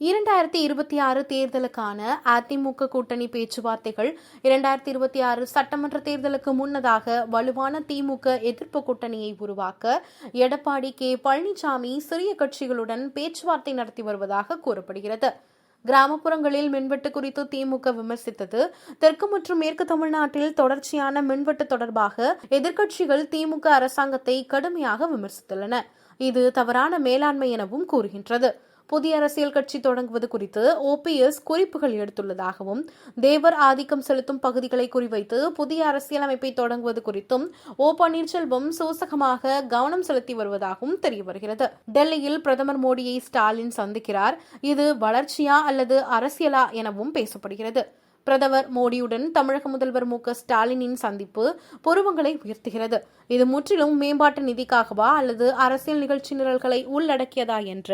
இரண்டாயிரத்தி இருபத்தி ஆறு தேர்தலுக்கான அதிமுக கூட்டணி பேச்சுவார்த்தைகள் இரண்டாயிரத்தி இருபத்தி ஆறு சட்டமன்ற தேர்தலுக்கு முன்னதாக வலுவான திமுக எதிர்ப்பு கூட்டணியை உருவாக்க எடப்பாடி கே பழனிசாமி சிறிய கட்சிகளுடன் பேச்சுவார்த்தை நடத்தி வருவதாக கூறப்படுகிறது. கிராமப்புறங்களில் மின்வெட்டு குறித்து திமுக விமர்சித்தது. தெற்கு மற்றும் மேற்கு தமிழ்நாட்டில் தொடர்ச்சியான மின்வெட்டு தொடர்பாக எதிர்க்கட்சிகள் திமுக அரசாங்கத்தை கடுமையாக விமர்சித்துள்ளன. இது தவறான மேலாண்மை எனவும் கூறுகின்றது. புதிய அரசியல் கட்சி தொடங்குவது குறித்து ஓபிஎஸ் குறிப்புகள் எடுத்துள்ளதாகவும் தேவர் ஆதிக்கம் செலுத்தும் பகுதிகளை குறிவைத்து புதிய அரசியலமைப்பை தொடங்குவது குறித்தும் ஓ பன்னீர்செல்வம் சூசகமாக கவனம் செலுத்தி வருவதாகவும் தெரிய வருகிறது. டெல்லியில் பிரதமர் மோடியை ஸ்டாலின் சந்திக்கிறார். இது வளர்ச்சியா அல்லது அரசியலா எனவும் பேசப்படுகிறது. பிரதமர் மோடியுடன் தமிழக முதல்வர் மு ஸ்டாலினின் சந்திப்பு புருவங்களை உயர்த்துகிறது. இது முற்றிலும் மேம்பாட்டு நிதிக்காகவா அல்லது அரசியல் நிகழ்ச்சி நிரல்களை உள்ளடக்கியதா என்ற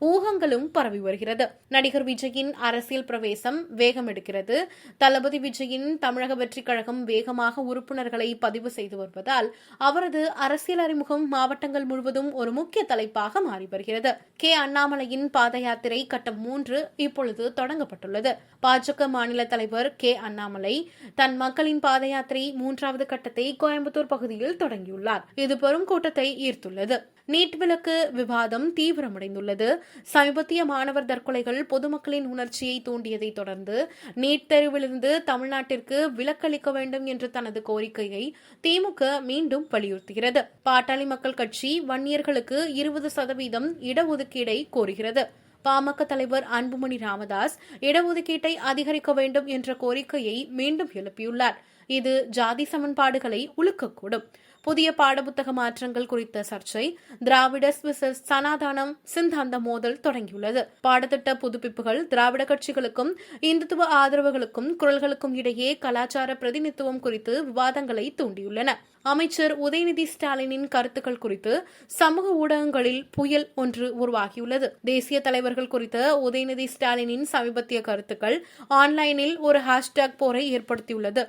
ஊகங்களும் பரவி வருகிறது. நடிகர் விஜயின் அரசியல் பிரவேசம் வேகம் எடுக்கிறது. தளபதி விஜயின் தமிழக வெற்றிக் கழகம் வேகமாக உறுப்பினர்களை பதிவு செய்து வருவதால் அவரது அரசியல் அறிமுகம் மாவட்டங்கள் முழுவதும் ஒரு முக்கிய தலைப்பாக மாறி வருகிறது. கே. அண்ணாமலையின் பாத யாத்திரை கட்டம் மூன்று இப்பொழுது தொடங்கப்பட்டுள்ளது. பாஜக மாநில தலைவர் முதல்வர் கே. அண்ணாமலை தன் மக்களின் பாத யாத்திரை மூன்றாவது கட்டத்தை கோயம்புத்தூர் பகுதியில் தொடங்கியுள்ளார். இது பெரும் கூட்டத்தை ஈர்த்துள்ளது. நீட் விலக்கு விவாதம் தீவிரமடைந்துள்ளது. சமீபத்திய மாணவர் தற்கொலைகள் பொதுமக்களின் உணர்ச்சியை தூண்டியதை தொடர்ந்து நீட் தேர்விலிருந்து தமிழ்நாட்டிற்கு விலக்களிக்க வேண்டும் என்ற தனது கோரிக்கையை திமுக மீண்டும் வலியுறுத்துகிறது. பாட்டாளி மக்கள் கட்சி வன்னியர்களுக்கு இருபது சதவீதம் இடஒதுக்கீடை கோருகிறது. பாமக தலைவர் அன்புமணி ராமதாஸ் இடஒதுக்கீட்டை அதிகரிக்க வேண்டும் என்ற கோரிக்கையை மீண்டும் எழுப்பியுள்ளார். இது ஜாதி சமன்பாடுகளை உழுக்கக்கூடும். புதிய பாடப்புத்தக மாற்றங்கள் குறித்த சர்ச்சை திராவிடஸ் விசஸ் சனாதானம் சிந்தாந்த மோதல் தொடங்கியுள்ளது. பாடத்திட்ட புதுப்பிப்புகள் திராவிட கட்சிகளுக்கும் இந்துத்துவ ஆதரவுகளுக்கும் குரல்களுக்கும் இடையே கலாச்சார பிரதிநிதித்துவம் குறித்து விவாதங்களை தூண்டியுள்ளன. அமைச்சர் உதயநிதி ஸ்டாலினின் கருத்துக்கள் குறித்து சமூக ஊடகங்களில் புயல் ஒன்று உருவாகியுள்ளது. தேசிய தலைவர்கள் குறித்த உதயநிதி ஸ்டாலினின் சமீபத்திய கருத்துக்கள் ஆன்லைனில் ஒரு ஹேஷ்டேக் போரை ஏற்படுத்தியுள்ளது.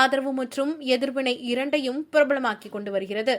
ஆதரவு மற்றும் எதிர்வினை இரண்டையும் பிரபலமாக்கி கொண்டு வருகிறது.